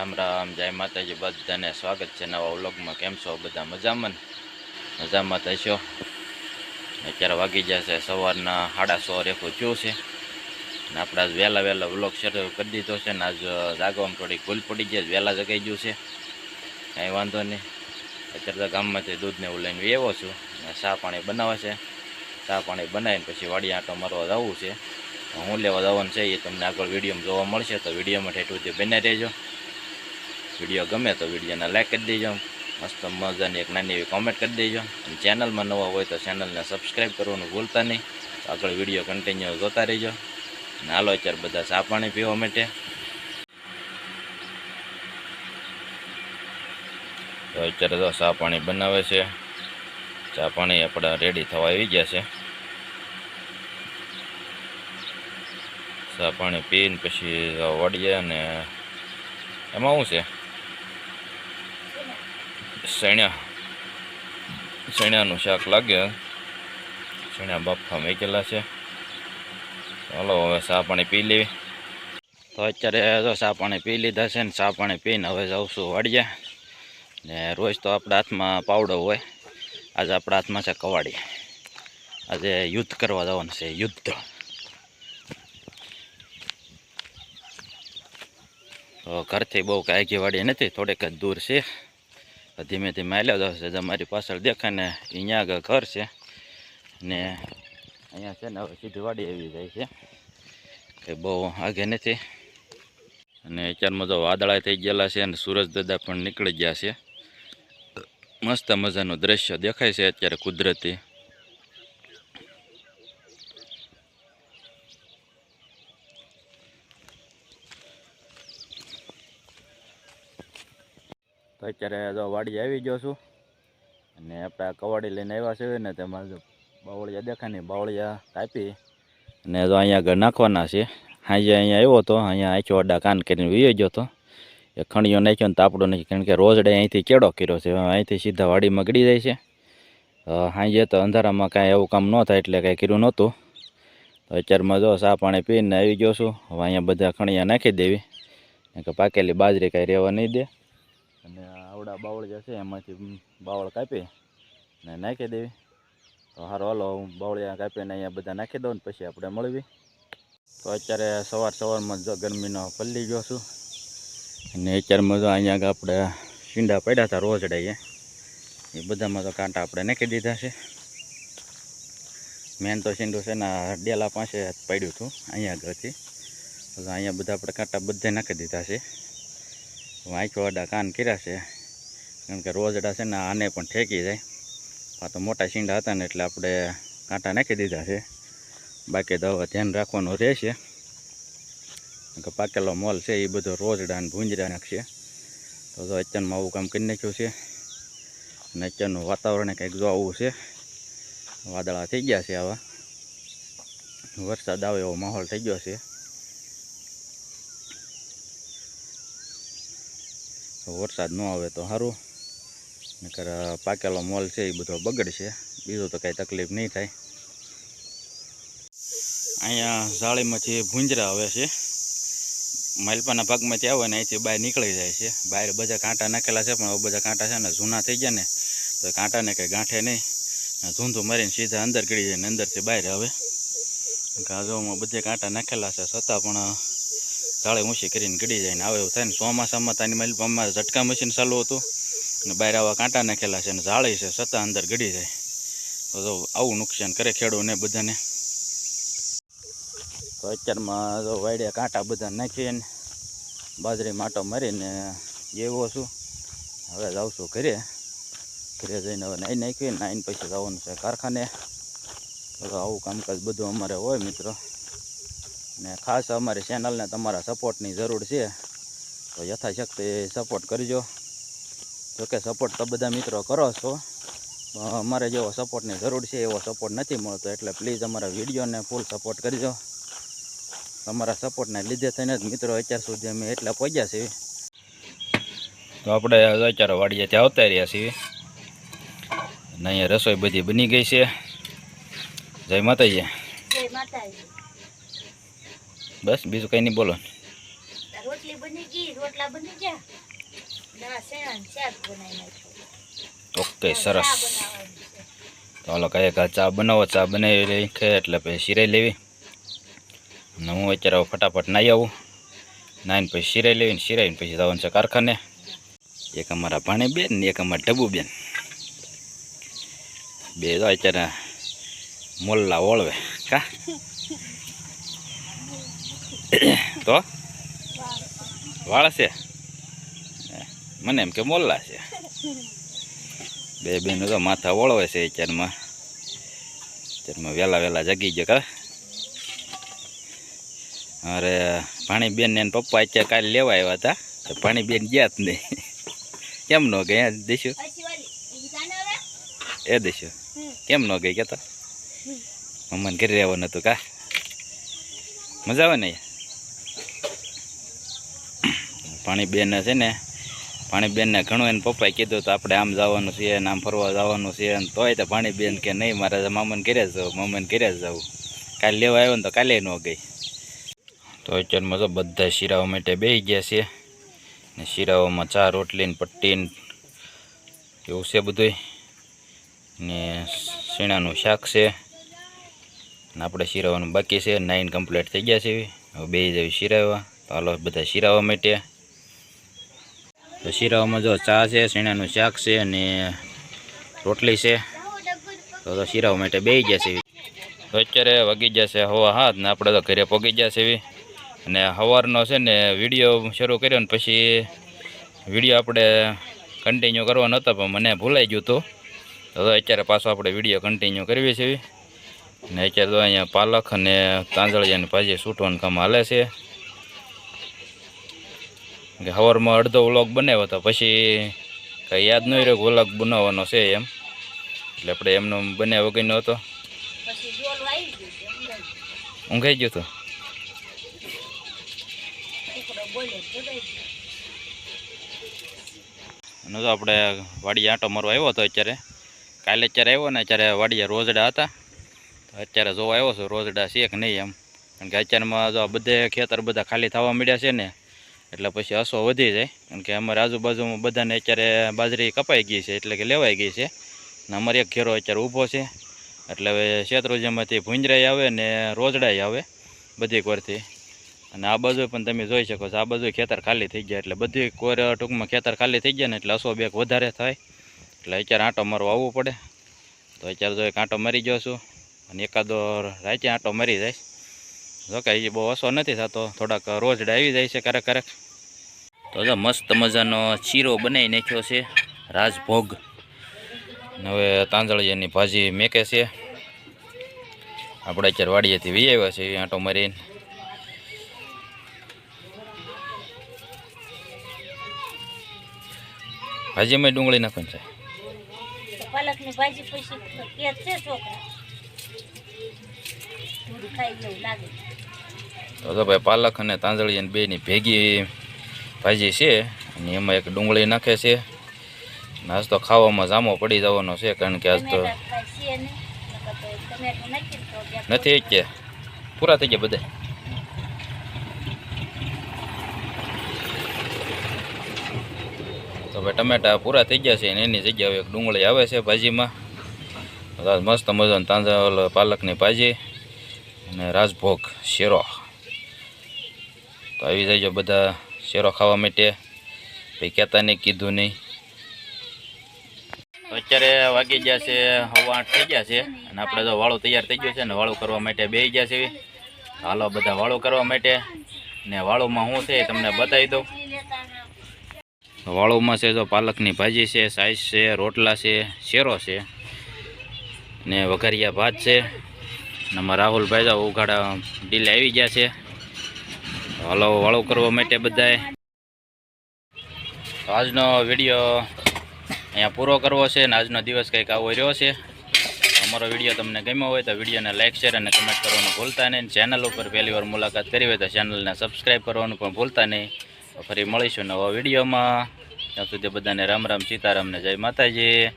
રામ રામ, જય માતાજી, બધાને સ્વાગત છે નવા વ્લોગમાં. કેમ છો બધા? મજામાં મજામાં થશો અત્યારે વાગી જશે સવારના સાડા સો રેખું થયું છે. ને આપણે આજ વહેલા વહેલા વ્લોગ શરૂ કરી દીધો છે ને આજ જાગવામાં થોડીક ભૂલ પડી જાય વહેલા જગાઈ ગયું છે. કાંઈ વાંધો નહીં. અત્યારે તો ગામમાંથી દૂધને એવું લઈને વેવો છું. ને ચા પાણી બનાવે છે. ચા પાણી બનાવીને પછી વાડી આંટો મારવા જવું છે. હું લેવા જવાનું છે એ તમને આગળ વિડીયોમાં જોવા મળશે. તો વિડીયોમાં ઠેઠું જે બને રહેજો. વીડિયો ગમે તો વિડીયોને લાઇક કરી દેજો. મસ્ત મજાની એક નાની એવી કોમેન્ટ કરી દેજો. અને ચેનલમાં નવા હોય તો ચેનલને સબસ્ક્રાઈબ કરવાનું ભૂલતા નહીં. આગળ વીડિયો કન્ટિન્યુ જોતા રહેજો. અને હાલો અત્યારે બધા ચા પાણી પીવા માટે. તો અત્યારે તો ચા પાણી બનાવે છે. ચા પાણી આપણા રેડી થવા આવી ગયા છે. ચા પાણી પીને પછી વળીએ અને એમાં શું છે? સણ્યા શેણ્યાનું શાક લાગે. શેણ્યા બાફા મેકેલા છે. ચાલો હવે ચા પાણી પી લેવી. તો અત્યારે તો ચા પાણી પી લીધા છે ને ચા પાણી પીને હવે જાઉં વાડીએ. ને રોજ તો આપણા હાથમાં પાવડો હોય. આજે આપણા હાથમાં છે કવાડી. આજે યુદ્ધ કરવા જવાનું છે, યુદ્ધ. તો ઘરથી બહુ કાંઈ વાડી નથી, થોડીક જ દૂર છે. ધીમે ધીમે હાલ્યો છે તમારી પાછળ દેખાય ને અહીંયા આગળ ઘર છે. ને અહીંયા છે ને હવે સીધી વાડી આવી જાય છે. એ બહુ આગે નથી. અને અત્યારમાં તો વાદળા થઈ ગયેલા છે અને સૂરજ દાદા પણ નીકળી ગયા છે. મસ્ત મજાનું દ્રશ્ય દેખાય છે અત્યારે કુદરતી. તો અત્યારે જો વાડી આવી ગયો છું. અને આપણે કવાડી લઈને આવ્યા છે ને તેમાં જો બાવળિયા દેખાય બાવળિયા કાપી. અને જો અહીંયા આગળ નાખવાના છે. હાજે અહીંયા આવ્યો હતો, અહીંયા આખો અડા કાન કરીને વીયો ગયો હતો. એ ખણીઓ નાખ્યો ને તાપડો નહીં કારણ કે રોજડે અહીંથી કેડો કર્યો છે. અહીંથી સીધા વાડીમાં ગળી જાય છે. હાજે તો અંધારામાં કાંઈ એવું કામ ન થાય એટલે કાંઈ કર્યું નહોતું. તો અત્યારમાં જો સા પાણી પીને આવી ગયો છું. હવે અહીંયા બધા ખણીયા નાખી દેવી. કે પાકેલી બાજરી કાંઈ રહેવા નહીં દે. અને આવડા બાવળ જે છે એમાંથી બાવળ કાપી ને નાખી દેવી. તો સારું હાલો, હું બાવળિયા કાપીને અહીંયા બધા નાખી દઉં ને પછી આપણે મળવી તો અત્યારે સવાર સવારમાં જો ગરમીનો પલ્લી ગયો છું અને અત્યારમાં જો અહીંયા આપણે શીંડા પડ્યા હતા રોજડા એ બધામાં તો કાંટા આપણે નાખી દીધા છે. મેન તો શીંડું છે ને ડેલા પાસે પડ્યું હતું, અહીંયા આગળથી. અહીંયા બધા આપણે કાંટા બધે નાખી દીધા છે. વાંચો અડા કાન કર્યા છે. કારણ કે રોજડા છે ને આને પણ ઠેકી જાય. આ તો મોટા શીંડા હતા ને એટલે આપણે કાંટા નાખી દીધા છે. બાકી દવા ધ્યાન રાખવાનું રહેશે કે પાકેલો મોલ છે, એ બધો રોજડા ને ભૂંજરા નાખશે. તો જો અત્યારમાં આવું કામ કરી નાખ્યું છે. અને અત્યારનું વાતાવરણ કંઈક જો આવું છે. વાદળા થઈ ગયા છે આવા. વરસાદ આવે એવો માહોલ થઈ ગયો છે. વરસાદ ન આવે તો સારું નકર પાકેલો મોલ છે એ બધો બગડશે. બીજું તો કાંઈ તકલીફ નહીં થાય. અહીંયા જાળીમાંથી ભૂંજરા આવે છે. માલપાના ભાગમાંથી આવે ને અહીંથી બહાર નીકળી જાય છે. બહાર બધા કાંટા નાખેલા છે, પણ બધા કાંટા છે ને જૂના થઈ ગયા ને, તો કાંટાને કંઈ ગાંઠે નહીં. ધૂંધું મારીને સીધા અંદર ગળી જાય ને અંદરથી બહાર આવે. ગાજોમાં બધે કાંટા નાખેલા છે, છતાં પણ જાળે ઊંચી કરીને ગડી જાય ને આવે એવું થાય ને ચોમાસામાં તાની માલપામાં ઝટકા મશીન ચાલુ હતું. અને બહાર આવા કાંટા નાખેલા છે અને જાળી છે છતાં અંદર ગડી જાય. તો જો આવું નુકસાન કરે ખેડૂને બધાને. તો અત્યારમાં જો વાડ્યા કાંટા બધા નાખીને બાજરી માટો મારીને એવો છું. હવે જાઉં છું ઘરે. ઘરે જઈને હવે નાઈ નાખી નાઈને પછી જવાનું છે કારખાને. આવું કામકાજ બધું અમારે હોય મિત્રો. ને ખાસ અમારી ચેનલને તમારા સપોર્ટની જરૂર છે, તો યથાશક્તિ સપોર્ટ કરજો. જોકે સપોર્ટ તો બધા મિત્રો કરો છો અમારે જેવો સપોર્ટની જરૂર છે, એવો સપોર્ટ નથી મળતો, એટલે પ્લીઝ અમારા વિડીયોને ફૂલ સપોર્ટ કરજો. તમારા સપોર્ટને લીધે થઈને જ મિત્રો અત્યાર સુધી અમે એટલા પહોંચ્યા છીએ. તો આપણે અત્યારે વાડીએ ત્યાં આવતા રહ્યા છીએ. અને અહીંયા રસોઈ બધી બની ગઈ છે. જય માતાજી. જય માતાજી. બસ બીજું કંઈ નહીં બોલો. રોટલી બની ગઈ રોટલા બની ગયા. ઓકે સરસ. ચાલો બનાવવાની છે. કહે કે ચા બનાવો ચા બનાવી રાખે એટલે પછી શિરાઈ લેવી. અને હું અત્યારે ફટાફટ નાહી આવું. નાહીને પછી શિરાઈ લેવી ને શિરાઈને પછી જવાનું છે કારખાને. એક અમારા ભાણીબેન ને એક અમારા ડબ્બુબેન બે તો અત્યારે મોલ્લા ઓળવે. કા? તો? વાળ છે? મને એમ કે મોલ્લા છે. બે બેનો તો માથા વળવે છે અત્યારમાં. અત્યારમાં વહેલા વહેલા જગી ગયા કા અરે ભાણીબેન ને એના પપ્પા અત્યારે કાલે લેવા આવ્યા હતા. તો ભાણીબેન ગયા જ નહીં. કેમ ન ગઈ દેશો? એ દેશો. કેમ ન ગઈ કહેતો મમ્માને ઘરે રહેવાનું હતું કા? મજા આવે ને પાણી બેન છે ને પાણી બેનને ઘણું એને પપ્પાએ કીધું તો આપણે આમ જવાનું છે ને આમ ફરવા જવાનું છે ને તોય તો પાણી બેન કે નહીં, મારે મામાને ઘરે જ જવું, મામાને ઘરે જ જવું. કાલે લેવા આવ્યો ને તો કાલે ન ગઈ. તો અત્યારમાં તો બધા શીરાઓ માટે બેસી ગયા છે ને શીરાઓમાં ચા રોટલીને પટ્ટીને એવું છે બધુંય. ને શીણાનું શાક છે ને આપણે શીરાવાનું બાકી છે નાઇન કમ્પ્લીટ થઈ ગયા છે. હવે બે જેવી શીરાવા. તો હાલો બધા શીરાવા માટે. તો શીરાઓમાં જો ચા છે, શીણાનું શાક છે અને રોટલી છે. તો તો શીરાઓ માટે બે ગયા છે. તો અત્યારે વગી જશે હવા હાથ ને આપણે તો ઘરે પગી જશે એવી અને સવારનો છે ને વીડિયો શરૂ કર્યો ને પછી વીડિયો આપણે કન્ટિન્યુ કરવાનો હતો, પણ મને ભૂલાઈ ગયું હતું. તો અત્યારે પાછો આપણે વીડિયો કન્ટિન્યુ કરવી છે. ને અત્યારે તો અહીંયા પાલક અને તાંજળિયાની ભાજી સૂટવાનું કામ હાલે છે. કે હવારમાં અડધો વ્લોગ બનાવ્યો હતો પછી કંઈ યાદ નહીં રહ્યો વ્લોગ બનાવવાનો છે એમ. એટલે આપણે એમનો બન્યા વગરનો હતો? ઊંઘાઈ ગયું હતું? અને તો આપણે વાડીએ આંટો મારવા આવ્યો હતો અત્યારે. કાલે અત્યારે આવ્યો ને અત્યારે વાડીએ રોજડા હતા. તો અત્યારે જોવા આવ્યો છું રોજડા છે કે નહીં એમ. કારણ કે અત્યારમાં જો બધે ખેતર બધા ખાલી થવા મળ્યા છે ને એટલે પછી અસો વધી જાય. કારણ કે અમારે આજુબાજુમાં બધાને અત્યારે બાજરી કપાઈ ગઈ છે, એટલે કે લેવાઈ ગઈ છે. ને અમારે એક ઘેરો અત્યારે ઊભો છે. એટલે હવે શેત્રુંજીમાંથી ભૂંજરાઈ આવે ને રોજડાઈ આવે બધી કોરથી. અને આ બાજુ પણ તમે જોઈ શકો છો, આ બાજુ ખેતર ખાલી થઈ ગયા. એટલે બધી કોર ટૂંકમાં ખેતર ખાલી થઈ ગયા ને એટલે અસો બેગ વધારે થાય. એટલે અત્યારે આંટો મારવા આવવું પડે. તો અત્યારે જો એક આંટો મારી ગયો છું અને એકાદો રાતે આંટો મારી જાય. જો કે એ બહુ ઓછો નથી થતો. થોડાક રોજ આવી જાય છે ક્યારેક ક્યારેક. તો જો મસ્ત મજાનો ચીરો બનાવી નાખ્યો છે, રાજભોગ. હવે તાંજળિયાની ભાજી મેકે છે. આપણે અત્યારે વાડીએથી વી આવ્યા છે આંટો મારીને. ભાજીમાં ડુંગળી નાખવાની છે. પાલકની ભાજી પછી છે છોકરા. લાગે. તો તો ભાઈ પાલક અને તાંદળિયાની બેની ભેગી ભાજી છે અને એમાં એક ડુંગળી નાખે છે. નાસ્તો આજ તો ખાવામાં જામો પડી જવાનો છે કારણ કે આજ તો બે નથી કે. પૂરા થઈ ગયા બધા તો ભાઈ ટમેટા પૂરા થઈ ગયા છે અને એની જગ્યાએ એક ડુંગળી આવે છે ભાજીમાં. મસ્ત મજાનો તાંજળ પાલકની ભાજી. અને રાજભોગ શેરો. તો આવી જાય બધા શેરો ખાવા માટે. ભાઈ કહેતા નહીં, કીધું નહીં. તો અત્યારે વાગી ગયા છે, હવા આઠ થઈ ગયા છે. અને આપણે તો વાળું તૈયાર થઈ ગયું છે ને વાળું કરવા માટે બેસી ગયા છે. હાલો બધા વાળું કરવા માટે. ને વાળુંમાં શું છે તમને બતાવી દઉં. વાળુંમાં છે તો પાલકની ભાજી છે, સાઈઝ છે, રોટલા છે, શેરો છે. ને વઘારિયા ભાત છે. અમારા રાહુલભાઈ તો ઉઘાડા ડીલે આવી ગયા છે. હલો, વાળું કરવા માટે બધાએ. આજનો વીડિયો અહીંયા પૂરો કરવો છે ને આજનો દિવસ કંઈક આવો રહ્યો છે. અમારો વીડિયો તમને ગમ્યો હોય તો વિડીયોને લાઇક શેર અને કમેન્ટ કરવાનું ભૂલતા નહીં. ચેનલ ઉપર પહેલી વાર મુલાકાત કરી હોય તો ચેનલને સબસ્ક્રાઈબ કરવાનું પણ ભૂલતા નહીં. ફરી મળીશું નવા વિડીયોમાં ત્યાં સુધી બધાને રામ રામ સીતારામને જય માતાજી.